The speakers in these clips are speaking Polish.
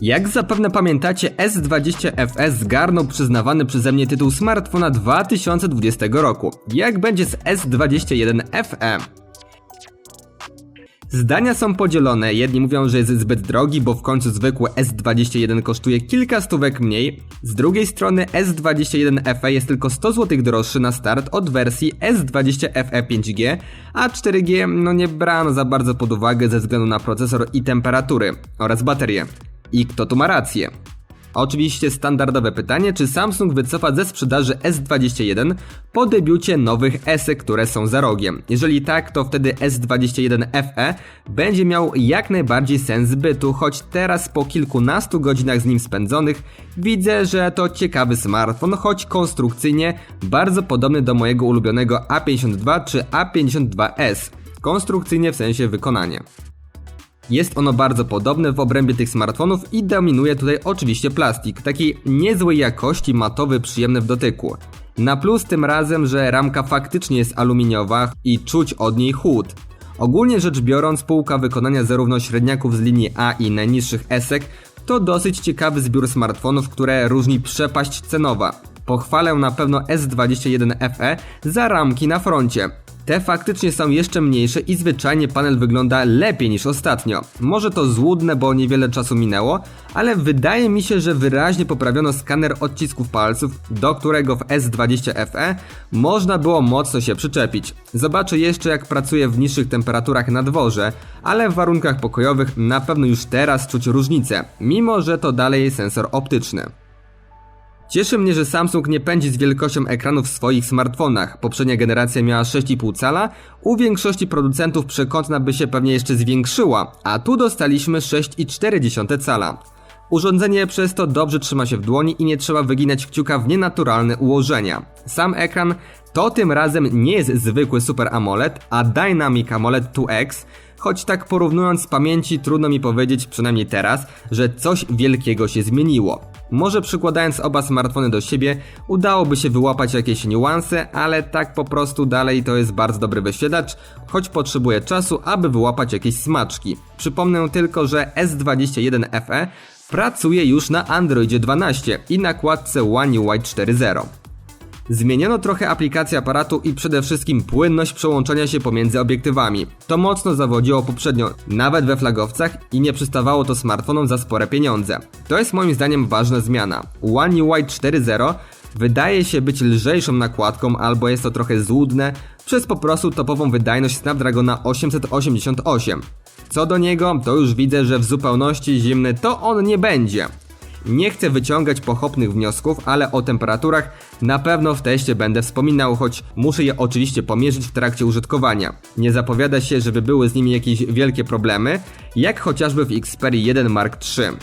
Jak zapewne pamiętacie, S20 FE zgarnął przyznawany przeze mnie tytuł smartfona 2020 roku. Jak będzie z S21 FE? Zdania są podzielone. Jedni mówią, że jest zbyt drogi, bo w końcu zwykły S21 kosztuje kilka stówek mniej. Z drugiej strony S21 FE jest tylko 100 zł droższy na start od wersji S20 FE 5G, a 4G no nie brano za bardzo pod uwagę ze względu na procesor i temperatury oraz baterię. I kto tu ma rację? Oczywiście standardowe pytanie, czy Samsung wycofa ze sprzedaży S21 po debiucie nowych SE, które są za rogiem. Jeżeli tak, to wtedy S21 FE będzie miał jak najbardziej sens bytu, choć teraz po kilkunastu godzinach z nim spędzonych widzę, że to ciekawy smartfon, choć konstrukcyjnie bardzo podobny do mojego ulubionego A52 czy A52s. Konstrukcyjnie w sensie wykonania. Jest ono bardzo podobne w obrębie tych smartfonów i dominuje tutaj oczywiście plastik, takiej niezłej jakości, matowy, przyjemny w dotyku. Na plus tym razem, że ramka faktycznie jest aluminiowa i czuć od niej chłód. Ogólnie rzecz biorąc, półka wykonania zarówno średniaków z linii A i najniższych esek to dosyć ciekawy zbiór smartfonów, które różni przepaść cenowa. Pochwalę na pewno S21 FE za ramki na froncie. Te faktycznie są jeszcze mniejsze i zwyczajnie panel wygląda lepiej niż ostatnio. Może to złudne, bo niewiele czasu minęło, ale wydaje mi się, że wyraźnie poprawiono skaner odcisków palców, do którego w S20 FE można było mocno się przyczepić. Zobaczę jeszcze jak pracuje w niższych temperaturach na dworze, ale w warunkach pokojowych na pewno już teraz czuć różnicę, mimo że to dalej sensor optyczny. Cieszy mnie, że Samsung nie pędzi z wielkością ekranu w swoich smartfonach. Poprzednia generacja miała 6,5 cala, u większości producentów przekątna by się pewnie jeszcze zwiększyła, a tu dostaliśmy 6,4 cala. Urządzenie przez to dobrze trzyma się w dłoni i nie trzeba wyginać kciuka w nienaturalne ułożenia. Sam ekran to tym razem nie jest zwykły Super AMOLED, a Dynamic AMOLED 2X, choć tak porównując z pamięci trudno mi powiedzieć, przynajmniej teraz, że coś wielkiego się zmieniło. Może przykładając oba smartfony do siebie udałoby się wyłapać jakieś niuanse, ale tak po prostu dalej to jest bardzo dobry wyświetlacz, choć potrzebuje czasu, aby wyłapać jakieś smaczki. Przypomnę tylko, że S21 FE pracuje już na Androidzie 12 i nakładce One UI 4.0. Zmieniono trochę aplikację aparatu i przede wszystkim płynność przełączania się pomiędzy obiektywami. To mocno zawodziło poprzednio, nawet we flagowcach i nie przystawało to smartfonom za spore pieniądze. To jest moim zdaniem ważna zmiana. One UI 4.0 wydaje się być lżejszą nakładką albo jest to trochę złudne przez po prostu topową wydajność Snapdragona 888. Co do niego, to już widzę, że w zupełności zimny to on nie będzie. Nie chcę wyciągać pochopnych wniosków, ale o temperaturach na pewno w teście będę wspominał, choć muszę je oczywiście pomierzyć w trakcie użytkowania. Nie zapowiada się, żeby były z nimi jakieś wielkie problemy, jak chociażby w Xperia 1 Mark III.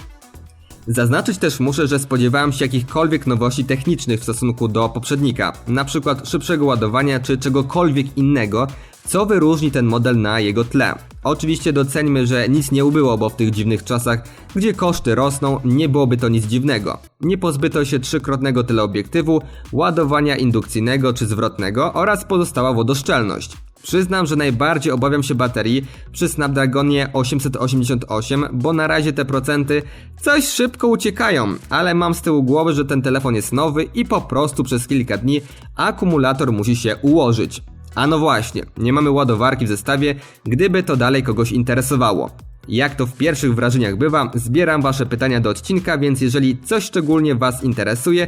Zaznaczyć też muszę, że spodziewałem się jakichkolwiek nowości technicznych w stosunku do poprzednika, przykład szybszego ładowania czy czegokolwiek innego, co wyróżni ten model na jego tle. Oczywiście doceńmy, że nic nie ubyło, bo w tych dziwnych czasach, gdzie koszty rosną, nie byłoby to nic dziwnego. Nie pozbyto się trzykrotnego teleobiektywu, ładowania indukcyjnego czy zwrotnego oraz pozostała wodoszczelność. Przyznam, że najbardziej obawiam się baterii przy Snapdragonie 888, bo na razie te procenty coś szybko uciekają, ale mam z tyłu głowy, że ten telefon jest nowy i po prostu przez kilka dni akumulator musi się ułożyć. A no właśnie, nie mamy ładowarki w zestawie, gdyby to dalej kogoś interesowało. Jak to w pierwszych wrażeniach bywa, zbieram wasze pytania do odcinka, więc jeżeli coś szczególnie was interesuje,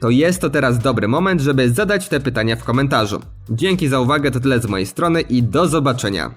to jest to teraz dobry moment, żeby zadać te pytania w komentarzu. Dzięki za uwagę, to tyle z mojej strony i do zobaczenia.